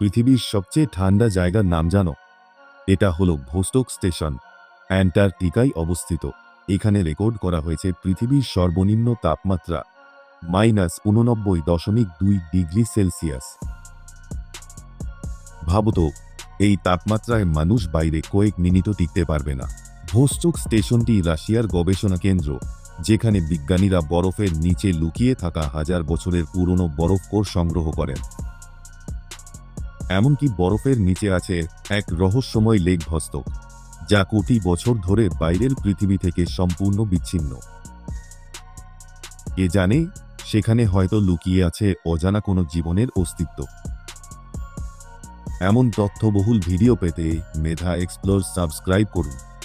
পৃথিবীর সবচেয়ে ঠান্ডা জায়গার নাম জানো। এটা হলো ভোস্টক স্টেশন। অ্যান্টার্কটিকায় অবস্থিত। এখানে রেকর্ড করা হয়েছে পৃথিবীর সর্বনিম্ন তাপমাত্রা, মাইনাস উননব্বই দশমিক দুই ডিগ্রি সেলসিয়াস। ভাবত এই তাপমাত্রায় মানুষ বাইরে কয়েক মিনিটও টিকতে পারবে না। ভোস্টক স্টেশনটি রাশিয়ার গবেষণা কেন্দ্র, যেখানে বিজ্ঞানীরা বরফের নিচে লুকিয়ে থাকা হাজার বছরের পুরনো বরফ কোর সংগ্রহ করেন। এমনকি বরফের নিচে আছে এক রহস্যময় লেক ভস্ত যা কোটি বছর ধরে বাইরের পৃথিবী থেকে সম্পূর্ণ বিচ্ছিন্ন। কে জানে, সেখানে হয়তো লুকিয়ে আছে অজানা কোনো জীবনের অস্তিত্ব। এমন তথ্যবহুল ভিডিও পেতে মেধা এক্সপ্লোর সাবস্ক্রাইব করুন।